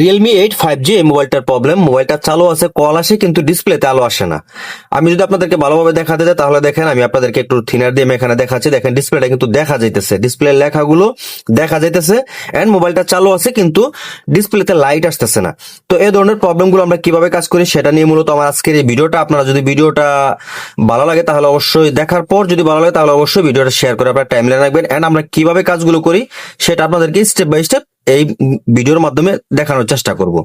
Realme eight five G এই মোবাইলটার problem মোবাইলটা চালু আছে কল আসে, কিন্তু ডিসপ্লেতে আলো আসে না। আমি যদি আপনাদেরকে ভালোভাবে দেখাতে যাই, তাহলে দেখেন, আমি আপনাদেরকে একটু থিনার দিয়ে এখানে দেখাচ্ছি। দেখেন ডিসপ্লেটা কিন্তু দেখা যাইতেছে। ডিসপ্লের লেখাগুলো দেখা যাইতেছে। অ্যান্ড মোবাইলটা চালু আছে, কিন্তু ডিসপ্লেতে লাইট আসতেছে না। তো এই ধরনের প্রবলেমগুলো আমরা কীভাবে কাজ করি, সেটা নিয়ে মূলত আমার আজকের এই ভিডিওটা আপনারা যদি ভিডিওটা ভালো লাগে, তাহলে অবশ্যই দেখার পর যদি ভালো লাগে, তাহলে অবশ্যই ভিডিওটা শেয়ার করে আপনার টাইমলাইন রাখবেন। অ্যান্ড আমরা কীভাবে কাজগুলো করি, সেটা আপনাদেরকে স্টেপ বাই স্টেপ এই ভিডিওর মাধ্যমে দেখানোর চেষ্টা করব।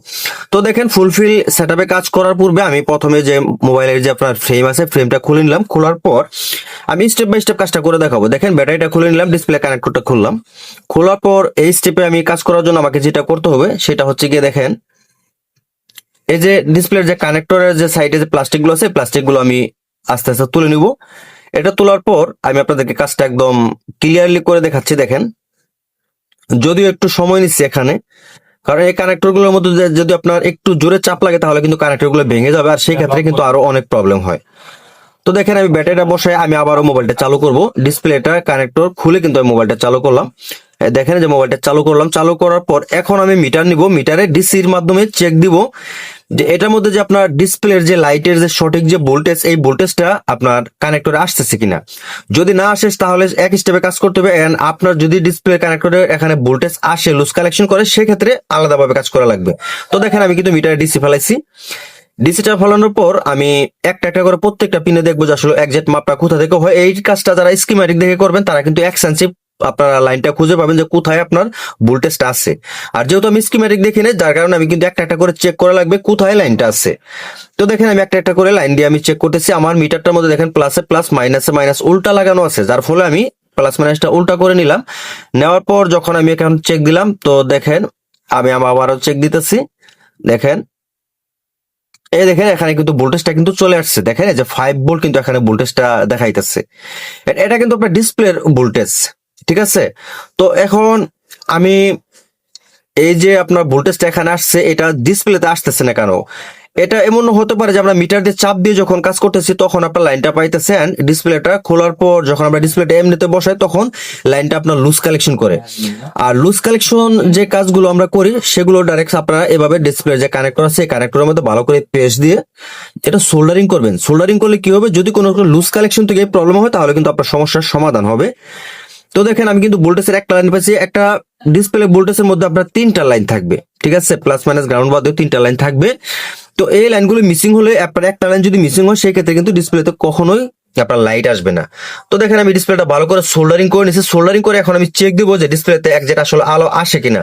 তো দেখেন, ফুলফিল সেটআপে কাজ করার পূর্বে আমি প্রথমে যে মোবাইলের যে আপনার ফ্রেম আছে ফ্রেমটা খুলে নিলাম। খোলার পর আমি স্টেপ বাই স্টেপ কাজটা করে দেখাবো। দেখেন ব্যাটারিটা খুলে নিলাম ডিসপ্লে কানেক্টরটা খুললাম। খোলার পর এই স্টেপে আমি কাজ করার জন্য আমাকে যেটা করতে হবে, সেটা হচ্ছে গিয়ে দেখেন, এই যে ডিসপ্লের যে কানেক্টরের যে সাইডে যে প্লাস্টিকগুলো আছে প্লাস্টিকগুলো আমি আস্তে আস্তে তুলে নিব। এটা তোলার পর আমি আপনাদেরকে কাজটা একদম ক্লিয়ারলি করে দেখাচ্ছি, দেখেন। যদিও একটু সময় নিচ্ছি এখানে কারণ এই কানেক্টরগুলোর মধ্যে যদি আপনার একটু জোরে চাপ লাগে তাহলে কিন্তু কানেক্টরগুলো ভেঙে যাবে আর সেই ক্ষেত্রে কিন্তু আরও অনেক প্রবলেম হয়। তো দেখেন আমি ব্যাটারিটা বসে আমি আবারও মোবাইলটা চালু করব। ডিসপ্লেটা কানেক্টর খুলে কিন্তু আমি মোবাইলটা চালু করলাম। দেখেন যে মোবাইলটা চালু করলাম। চালু করার পর এখন আমি মিটার নিব। মিটারে ডিসির মাধ্যমে চেক দিব যে এটার মধ্যে যে আপনার ডিসপ্লের যে লাইটের যে সঠিক যে ভোল্টেজ এই ভোল্টেজটা আপনার কানেক্টরে আসতেছে কিনা। যদি না আসে, তাহলে এক স্টেপে কাজ করতে হবে। And আপনার যদি ডিসপ্লে কানেক্টরে এখানে ভোল্টেজ আসে লুজ কালেকশন করে, সেক্ষেত্রে আলাদাভাবে কাজ করা লাগবে। তো দেখেন আমি কিন্তু মিটারে ডিসি ফেলাইছি। ডিসিটা ফলানোর পর আমি একটা একটা করে প্রত্যেকটা পিনে দেখব যে আসলে একজ্যাক্ট মাপটা কোথা থেকে হয়। এই কাজটা যারা স্কিমেটিক দেখে করবেন, তারা কিন্তু এক্সেন্সিভ আপনারা লাইনটা খুঁজে পাবেন যে কোথায় আপনার ভোল্টেজটা আছে। আর যেহেতু আমি স্কিমেটিক দেখি না যার কারণে আমি কিন্তু একটা একটা করে চেক করা লাগবে কোথায় লাইনটা আছে। তো দেখেন আমি একটা একটা করে লাইন দিয়ে আমি চেক করতেছি। আমার মিটারটার মধ্যে দেখেন প্লাসে প্লাস মাইনাসে মাইনাস উল্টা লাগানো আছে, যার ফলে আমি প্লাস মাইনাসটা উল্টা করে নিলাম। নেওয়ার পর যখন আমি এখন চেক দিলাম, তো দেখেন আমি আমার আবারও চেক দিতেছি। দেখেন এই দেখেন, এখানে কিন্তু ভোল্টেজটা কিন্তু চলে আসছে। দেখেন যে ফাইভ ভোল্ট কিন্তু এখানে ভোল্টেজটা দেখাইতেছে। এটা কিন্তু আপনার ডিসপ্লের ভোল্টেজ ঠিক আছে? তো এখন আমি এই যে আপনার ভোল্টেজটা এখানে আসছে, এটা ডিসপ্লেতে আসতেছে না কেন? এটা এমন হতে পারে যে আমরা মিটার দিয়ে চাপ দিয়ে যখন কাজ করতেছি, তখন আপনার লাইনটা পাইতেছেন ডিসপ্লেটা খোলার পর যখন আমরা ডিসপ্লেটা এমনিতে বসাই, তখন লাইনটা আপনার লুজ কালেকশন করে। আর লুজ কালেকশন যে কাজগুলো আমরা করি, সেগুলো ডাইরেক্ট আপনারা এভাবে ডিসপ্লে যে কানেক্টর আছে, এই কানেক্টরের মধ্যে ভালো করে পেস্ট দিয়ে এটা সোল্ডারিং করবেন। সোল্ডারিং করলে কি হবে? যদি কোনো লুজ কালেকশন থেকে প্রবলেম হয়, তাহলে কিন্তু আপনার সমস্যার সমাধান হবে। তো দেখেন, আমি কিন্তু ভোল্টেজের একটা লাইন পাচ্ছি একটা ডিসপ্লে ভোল্টেজের মধ্যে আপনার তিনটা লাইন থাকবে, ঠিক আছে? প্লাস মাইনাস গ্রাউন্ড বাদে তিনটা লাইন থাকবে। তো এই লাইনগুলো মিসিং হলে আপনার একটা লাইন যদি মিসিং হয় সেই ক্ষেত্রে কিন্তু ডিসপ্লেতে কখনোই আপনার লাইট আসবে না। তো দেখেন আমি ডিসপ্লেটা ভালো করে সোল্ডারিং করে নিচ্ছি সোল্ডারিং করে এখন আমি চেক দিব যে ডিসপ্লেতে এক যেটা আসলে আলো আসে কিনা।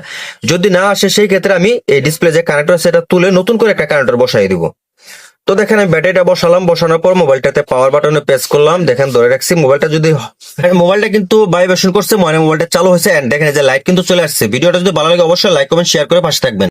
যদি না আসে সেই ক্ষেত্রে আমি এই ডিসপ্লে যে কানেক্টর সেটা তুলে নতুন করে একটা কানেক্টর বসাই দিব। তো দেখেন আমি ব্যাটারিটা বসালাম। বসানোর পর মোবাইলটাতে পাওয়ার বাটনে প্রেস করলাম। দেখেন ধরে রাখছি মোবাইলটা যদি মোবাইলটা কিন্তু ভাইব্রেশন করছে মানে মোবাইলটা চালু হয়েছে। দেখেন যে লাইট কিন্তু চলে আসছে। ভিডিওটা যদি ভালো লাগে, অবশ্যই লাইক কমেন্ট শেয়ার করে পাশে থাকবেন।